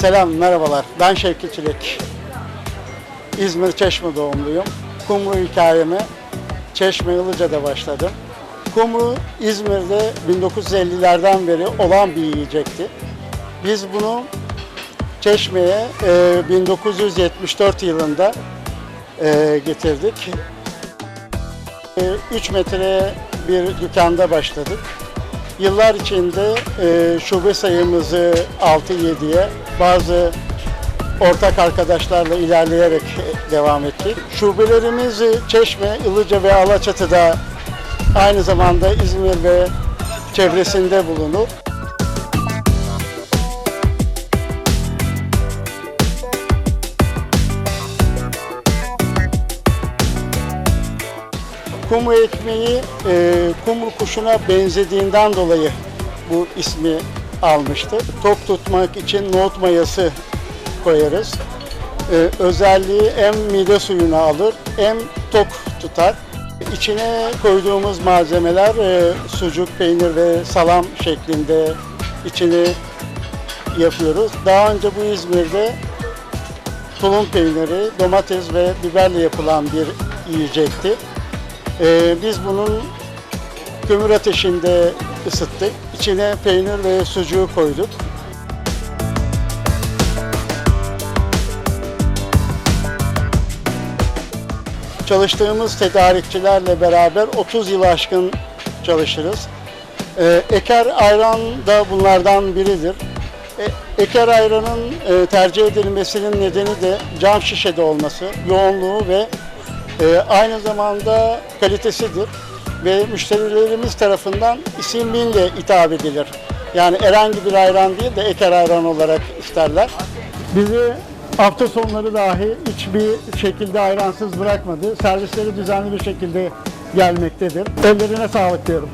Selam, merhabalar. Ben Şevki Çilek. İzmir Çeşme doğumluyum. Kumru hikayemi Çeşme Ilıca'da başladım. Kumru İzmir'de 1950'lerden beri olan bir yiyecekti. Biz bunu Çeşme'ye e, 1974 yılında e, getirdik. 3 metre bir dükkanda başladık. Yıllar içinde e, şube sayımızı 6-7'ye bazı ortak arkadaşlarla ilerleyerek devam ettik. Şubelerimiz Çeşme, Ilıca ve Alaçatı'da aynı zamanda İzmir ve çevresinde bulunur. Kumru ekmeği e, kumru kuşuna benzediğinden dolayı bu ismi almıştı. Tok tutmak için nohut mayası koyarız. E, özelliği hem mide suyunu alır hem tok tutar. İçine koyduğumuz malzemeler e, sucuk, peynir ve salam şeklinde içini yapıyoruz. Daha önce bu İzmir'de tulum peyniri, domates ve biberle yapılan bir yiyecekti. Ee, biz bunun kömür ateşinde ısıttık. İçine peynir ve sucuğu koyduk. Çalıştığımız tedarikçilerle beraber 30 yıl aşkın çalışırız. Ee, Eker ayran da bunlardan biridir. E, Eker ayranın e, tercih edilmesinin nedeni de cam şişede olması, yoğunluğu ve e, aynı zamanda kalitesidir ve müşterilerimiz tarafından isimliğiyle hitap edilir. Yani herhangi bir ayran değil de eker ayran olarak isterler. Bizi hafta sonları dahi hiçbir şekilde ayransız bırakmadı. Servisleri düzenli bir şekilde gelmektedir. Ellerine sağlık diyorum.